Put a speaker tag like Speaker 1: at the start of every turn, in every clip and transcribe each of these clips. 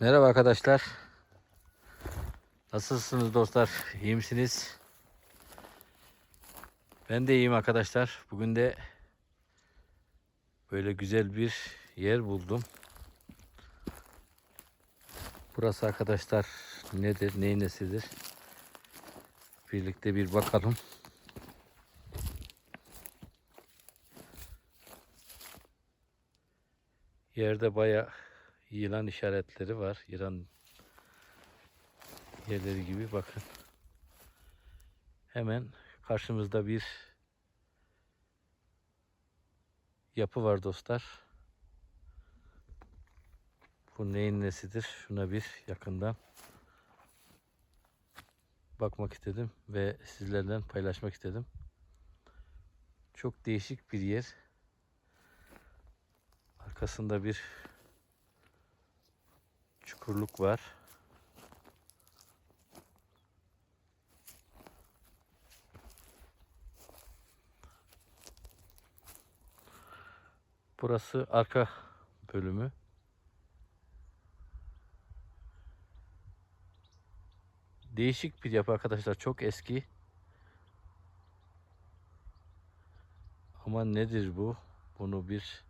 Speaker 1: Merhaba arkadaşlar. Nasılsınız dostlar? İyi misiniz? Ben de iyiyim arkadaşlar. Bugün de böyle güzel bir yer buldum. Burası arkadaşlar nedir, neyin nesidir? Birlikte bir bakalım. Yerde bayağı yılan işaretleri var. Yılan yerleri gibi bakın. Hemen karşımızda bir yapı var dostlar. Bu neyin nesidir? Şuna bir yakından bakmak istedim ve sizlerle paylaşmak istedim. Çok değişik bir yer. Arkasında bir çukurluk var. Burası arka bölümü. Değişik bir yapı arkadaşlar. Çok eski. Ama nedir bu? Bunu bir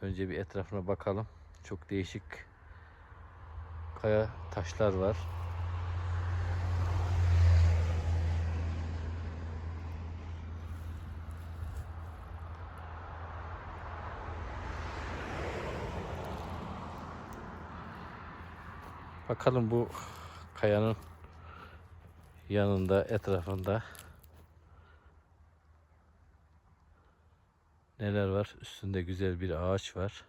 Speaker 1: önce bir etrafına bakalım. Çok değişik kaya taşlar var. Bakalım bu kayanın yanında, etrafında neler var? Üstünde güzel bir ağaç var.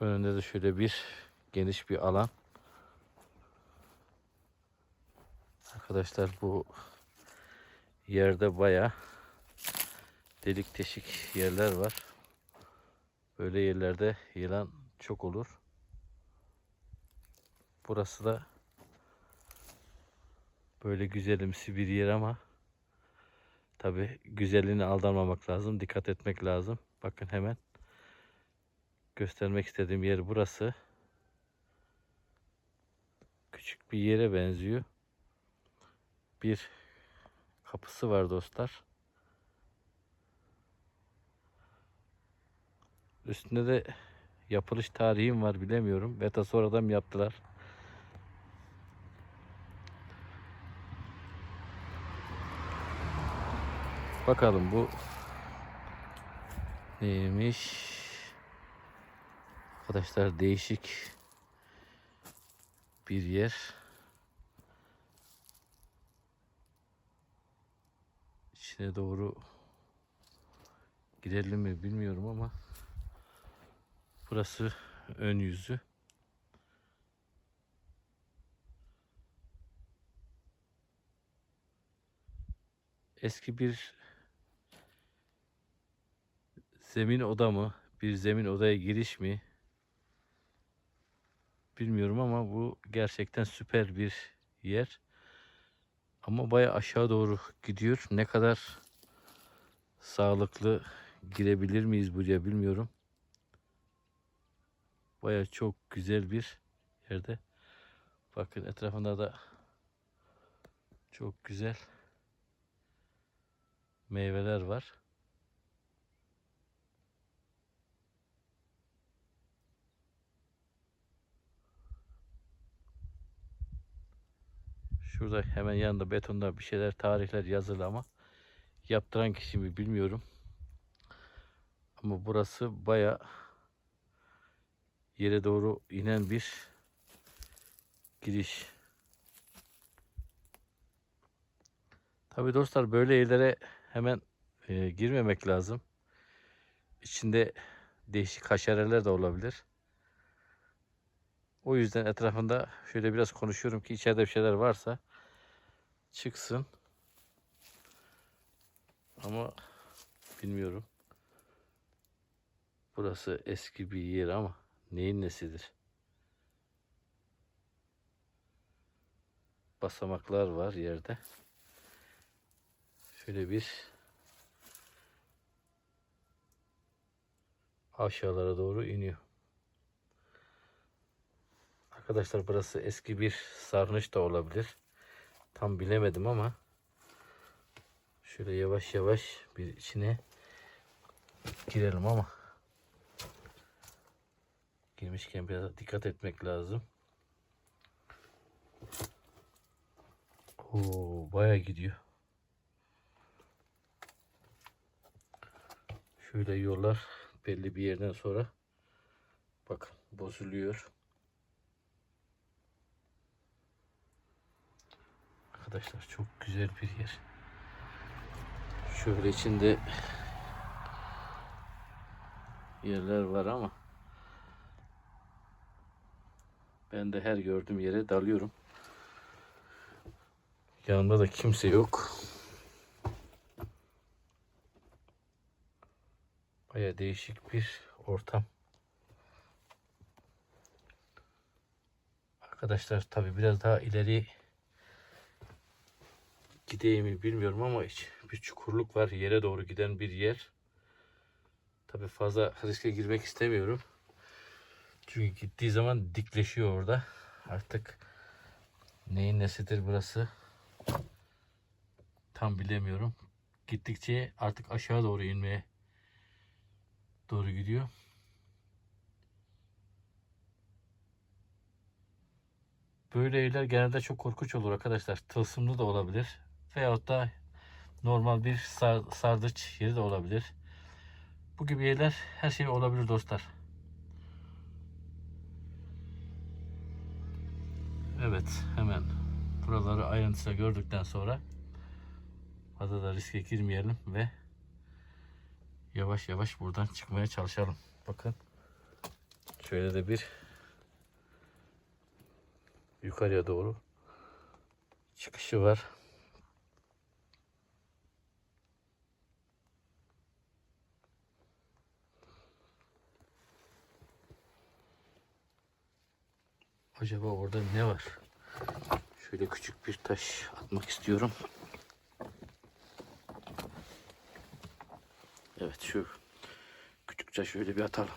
Speaker 1: Önünde de şöyle bir geniş bir alan. Arkadaşlar bu yerde baya delik teşik yerler var. Böyle yerlerde yılan çok olur. Burası da böyle güzelimsi bir yer ama tabi güzelliğine aldanmamak lazım. Dikkat etmek lazım. Bakın hemen göstermek istediğim yer burası. Küçük bir yere benziyor. Bir kapısı var dostlar. Üstünde de yapılış tarihim var bilemiyorum. Beta sonradan mı yaptılar? Bakalım bu neymiş? Arkadaşlar değişik bir yer. İçine doğru girelim mi bilmiyorum ama burası ön yüzü. Eski bir zemin oda mı? Bir zemin odaya giriş mi? Bilmiyorum ama bu gerçekten süper bir yer. Ama baya aşağı doğru gidiyor. Ne kadar sağlıklı girebilir miyiz buraya bilmiyorum. Baya çok güzel bir yerde. Bakın etrafında da çok güzel meyveler var. Şurada hemen yanında betonda bir şeyler tarihler yazılı ama yaptıran kişi mi bilmiyorum. Ama burası baya yere doğru inen bir giriş. Tabi dostlar böyle yerlere hemen e, girmemek lazım. İçinde değişik haşereler de olabilir. O yüzden etrafında şöyle biraz konuşuyorum ki içeride bir şeyler varsa çıksın. Ama bilmiyorum. Burası eski bir yer ama neyin nesidir? Basamaklar var yerde. Şöyle bir aşağılara doğru iniyor. Arkadaşlar burası eski bir sarnıç da olabilir. Tam bilemedim ama şöyle yavaş yavaş bir içine girelim ama girmişken biraz dikkat etmek lazım. Oo baya gidiyor. Şöyle yollar belli bir yerden sonra bakın bozuluyor. Arkadaşlar çok güzel bir yer. Şöyle içinde yerler var ama ben de her gördüğüm yere dalıyorum. Yanımda da kimse yok. Baya değişik bir ortam. Arkadaşlar tabi biraz daha ileri gideyim mi bilmiyorum ama hiç bir çukurluk var. Yere doğru giden bir yer. Tabi fazla riske girmek istemiyorum. Çünkü gittiği zaman dikleşiyor orada. Artık neyin nesidir burası tam bilemiyorum. Gittikçe artık aşağı doğru inmeye doğru gidiyor. Böyle evler genelde çok korkunç olur arkadaşlar. Tılsımlı da olabilir. Veyahut da normal bir sar, sardıç yeri de olabilir. Bu gibi yerler her şey olabilir dostlar. Evet hemen buraları ayrıntısıyla gördükten sonra fazla da riske girmeyelim ve yavaş yavaş buradan çıkmaya çalışalım. Bakın şöyle de bir yukarıya doğru çıkışı var. Acaba orada ne var? Şöyle küçük bir taş atmak istiyorum. Evet şu küçük taş şöyle bir atalım.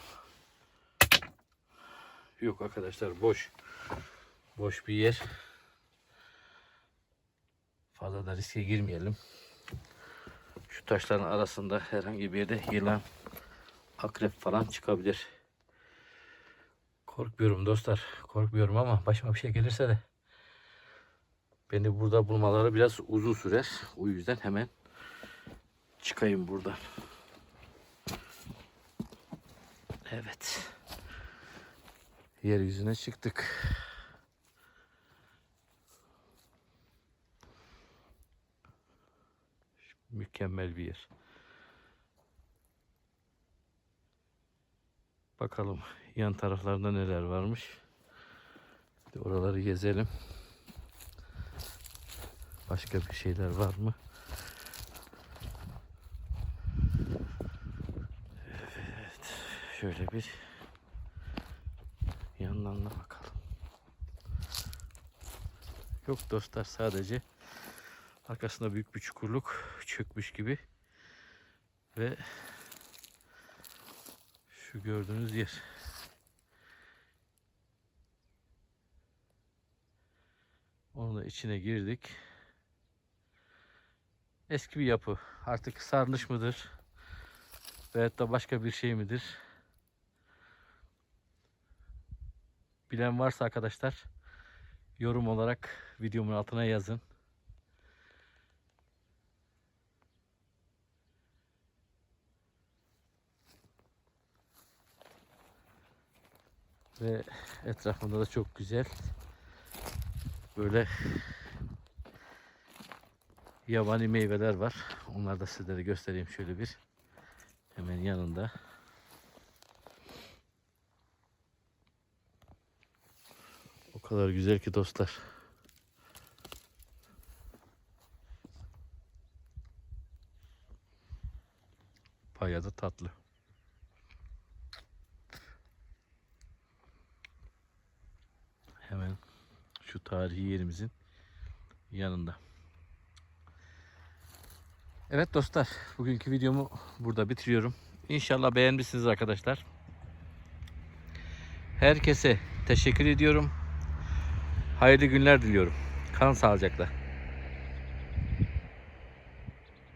Speaker 1: Yok arkadaşlar boş. Boş bir yer. Fazla da riske girmeyelim. Şu taşların arasında herhangi bir yerde yılan, akrep falan çıkabilir. Korkmuyorum dostlar. Korkmuyorum ama başıma bir şey gelirse de beni burada bulmaları biraz uzun sürer. O yüzden hemen çıkayım buradan. Evet. Yeryüzüne çıktık. Mükemmel bir yer. Bakalım yan taraflarında neler varmış. Oraları gezelim. Başka bir şeyler var mı? Evet. Şöyle bir yandan da bakalım. Yok dostlar sadece arkasında büyük bir çukurluk çökmüş gibi ve şu gördüğünüz yer. Onun da içine girdik. Eski bir yapı. Artık sarnıç mıdır? Veyahut da başka bir şey midir? Bilen varsa arkadaşlar yorum olarak videomun altına yazın. Ve etrafında da çok güzel böyle yabani meyveler var. Onları da sizlere göstereyim şöyle bir. Hemen yanında. O kadar güzel ki dostlar. Bayağı da tatlı. Hemen şu tarihi yerimizin yanında. Evet dostlar, bugünkü videomu burada bitiriyorum. İnşallah beğenmişsiniz arkadaşlar. Herkese teşekkür ediyorum. Hayırlı günler diliyorum. Kalın sağlıcakla.